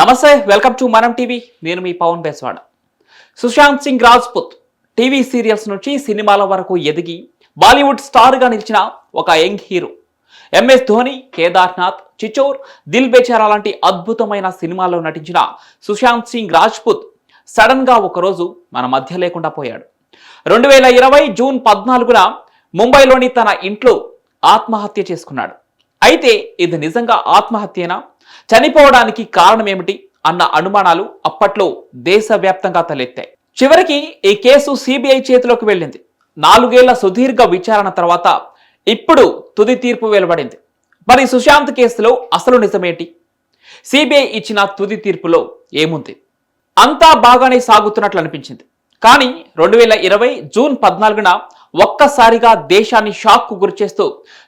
నమస్తే welcome to మనం TV. నేను మీ పవన్ బేస్వాడ. సుశాంత్ సింగ్ రాజ్పుత్ టీవీ సీరియల్స్ నుంచి సినిమాల వరకు ఎదిగి బాలీవుడ్ స్టార్గా నిలిచిన ఒక young hero. MS Dhoni Kedarnath Chhichhore Dil Bechara లాంటి అద్భుతమైన సినిమాల్లో నటించిన సుశాంత్ సింగ్ రాజ్పుత్ సడన్గా ఒకరోజు మన మధ్య లేకుండా పోయాడు. రెండు వేల ఇరవై జూన్ పద్నాలుగున ముంబైలోని తన ఇంట్లో ఆత్మహత్య చేసుకున్నాడు. అయితే ఇది నిజంగా ఆత్మహత్యేనా? చనిపోవడానికి కారణం ఏమిటి అన్న అనుమానాలు అప్పట్లో దేశవ్యాప్తంగా తలెత్తాయి. చివరికి ఈ కేసు సిబిఐ చేతిలోకి వెళ్ళింది. నాలుగేళ్ళ సుదీర్ఘ విచారణ తర్వాత ఇప్పుడు తుది తీర్పు వెలువడింది. మరి సుశాంత్ కేసులో అసలు నిజమేంటి? సిబిఐ ఇచ్చిన తుది తీర్పులో ఏముంది? అంతా బాగానే సాగుతున్నట్లు అనిపించింది. కానీ రెండు వేల ఇరవై జూన్ పద్నాలుగున ఒక్కసారిగా దేశాన్ని షాక్కు గురిచేస్తూ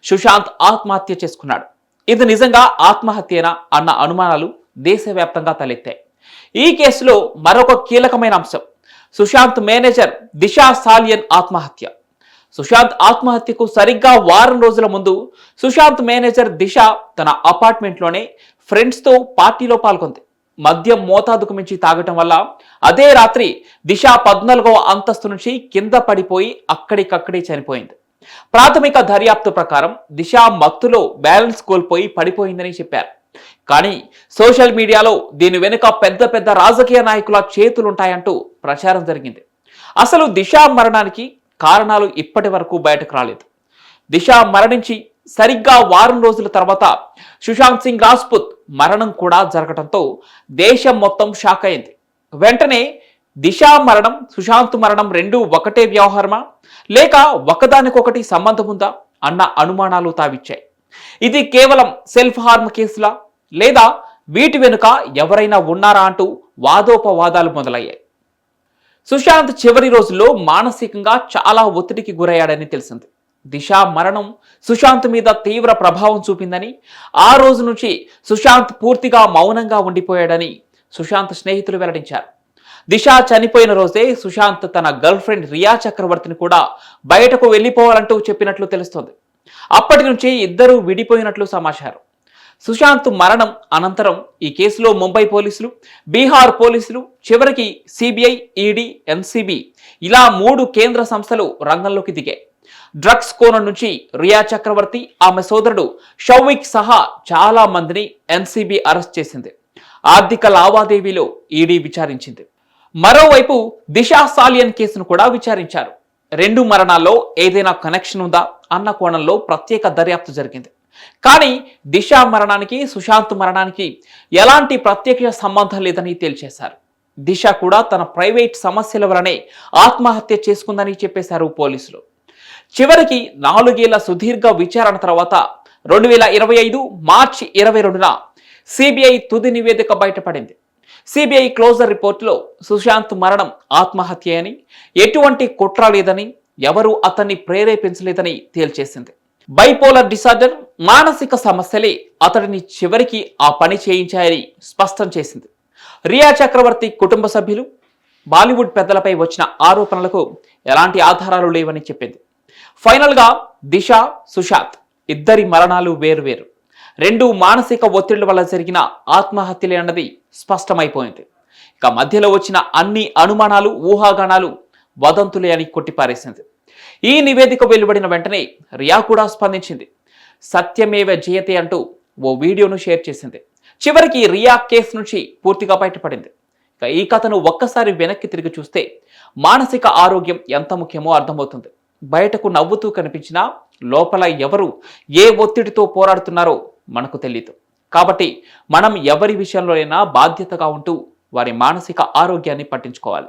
సుశాంత్ ఆత్మహత్య చేసుకున్నాడు. ఇది నిజంగా ఆత్మహత్యేనా అన్న అనుమానాలు దేశవ్యాప్తంగా తలెత్తాయి. ఈ కేసులో మరొక కీలకమైన అంశం. సుశాంత్ మేనేజర్ దిశా సాలియన్ ఆత్మహత్య. సుశాంత్ ఆత్మహత్యకు సరిగ్గా వారం రోజుల ముందు సుశాంత్ మేనేజర్ దిశ తన అపార్ట్మెంట్లోనే ఫ్రెండ్స్తో పార్టీలో పాల్గొంది. మద్యం మోతాదుకు మించి తాగటం వల్ల అదే రాత్రి దిశ పద్నాలుగవ అంతస్తు నుంచి కింద పడిపోయి అక్కడికక్కడే చనిపోయింది. ప్రాథమిక దర్యాప్తు ప్రకారం దిశ మత్తులో బ్యాలెన్స్ కోల్పోయి పడిపోయిందని చెప్పారు. కానీ సోషల్ మీడియాలో దీని వెనుక పెద్ద పెద్ద రాజకీయ నాయకుల చేతులుంటాయంటూ ప్రచారం జరిగింది. అసలు దిశ మరణానికి కారణాలు ఇప్పటి వరకు బయటకు రాలేదు. దిశ మరణించి సరిగ్గా వారం రోజుల తర్వాత సుశాంత్ సింగ్ రాజ్పుత్ మరణం కూడా జరగడంతో దేశం మొత్తం షాక్ అయింది. వెంటనే దిశ మరణం సుశాంత్ మరణం రెండు ఒకటే వ్యవహారమా? లేక ఒకదానికొకటి సంబంధం ఉందా? అన్న అనుమానాలు తావిచ్చాయి. ఇది కేవలం సెల్ఫ్ హార్మ్ కేసులా? లేదా వీటి వెనుక ఎవరైనా ఉన్నారా అంటూ వాదోపవాదాలు మొదలయ్యాయి. సుశాంత్ చివరి రోజుల్లో మానసికంగా చాలా ఒత్తిడికి గురయ్యాడని తెలిసింది. దిశ మరణం సుశాంత్ మీద తీవ్ర ప్రభావం చూపిందని ఆ రోజు నుంచి సుశాంత్ పూర్తిగా మౌనంగా ఉండిపోయాడని సుశాంత్ స్నేహితులు వెల్లడించారు. దిశ చనిపోయిన రోజే సుశాంత్ తన గర్ల్ ఫ్రెండ్ రియా చక్రవర్తిని కూడా బయటకు వెళ్ళిపోవాలంటూ చెప్పినట్లు తెలుస్తోంది. అప్పటి నుంచి ఇద్దరూ విడిపోయినట్లు సమాచారం. సుశాంత్ మరణం అనంతరం ఈ కేసులో ముంబై పోలీసులు బీహార్ పోలీసులు చివరికి సిబిఐ ఈడీ ఎన్సిబి ఇలా మూడు కేంద్ర సంస్థలు రంగంలోకి దిగాయి. డ్రగ్స్ కోణం నుంచి రియా చక్రవర్తి ఆమె సోదరుడు షౌవిక్ సహా చాలా మందిని ఎన్సిబి అరెస్ట్ చేసింది. ఆర్థిక లావాదేవీలో ఈడీ విచారించింది. మరోవైపు దిశా సాలియన్ కేసును కూడా విచారించారు. రెండు మరణాల్లో ఏదైనా కనెక్షన్ ఉందా అన్న కోణంలో ప్రత్యేక దర్యాప్తు జరిగింది. కానీ దిశ మరణానికి సుశాంత్ మరణానికి ఎలాంటి ప్రత్యక్ష సంబంధం లేదని తేల్చేశారు. దిశ కూడా తన ప్రైవేట్ సమస్యల వలనే ఆత్మహత్య చేసుకుందని చెప్పేశారు పోలీసులు. చివరికి నాలుగేళ్ళ సుదీర్ఘ విచారణ తర్వాత రెండు వేల ఇరవై ఐదు మార్చి ఇరవై రెండున సిబిఐ తుది నివేదిక బయటపడింది. సిబిఐ క్లోజర్ రిపోర్టులో సుశాంత్ మరణం ఆత్మహత్య అని ఎటువంటి కుట్ర లేదని ఎవరూ అతన్ని ప్రేరేపించలేదని తేల్చేసింది. బైపోలర్ డిసార్డర్ మానసిక సమస్యలే అతడిని చివరికి ఆ పని చేయించాయని స్పష్టం చేసింది. రియా చక్రవర్తి కుటుంబ సభ్యులు బాలీవుడ్ పెద్దలపై వచ్చిన ఆరోపణలకు ఎలాంటి ఆధారాలు లేవని చెప్పింది. ఫైనల్గా దిశ సుశాంత్. ఇద్దరి మరణాలు వేరువేరు. రెండు మానసిక ఒత్తిళ్ళ వల్ల జరిగిన ఆత్మహత్యలే అన్నది స్పష్టమైపోయింది. ఇక మధ్యలో వచ్చిన అన్ని అనుమానాలు ఊహాగానాలు వదంతులే అని కొట్టిపారేసింది. ఈ నివేదిక వెలువడిన వెంటనే రియా కూడా స్పందించింది. సత్యమేవ జయతే అంటూ ఓ వీడియోను షేర్ చేసింది. చివరికి రియా కేసు నుంచి పూర్తిగా బయటపడింది. ఇక ఈ కథను ఒక్కసారి వెనక్కి తిరిగి చూస్తే మానసిక ఆరోగ్యం ఎంత ముఖ్యమో అర్థమవుతుంది. బయటకు నవ్వుతూ కనిపించినా లోపల ఎవరు ఏ ఒత్తిడితో పోరాడుతున్నారో మనకు తెలియదు కాబట్టి మనం ఎవరి విషయంలోనైనా బాధ్యతగా ఉంటూ వారి మానసిక ఆరోగ్యాన్ని పట్టించుకోవాలి.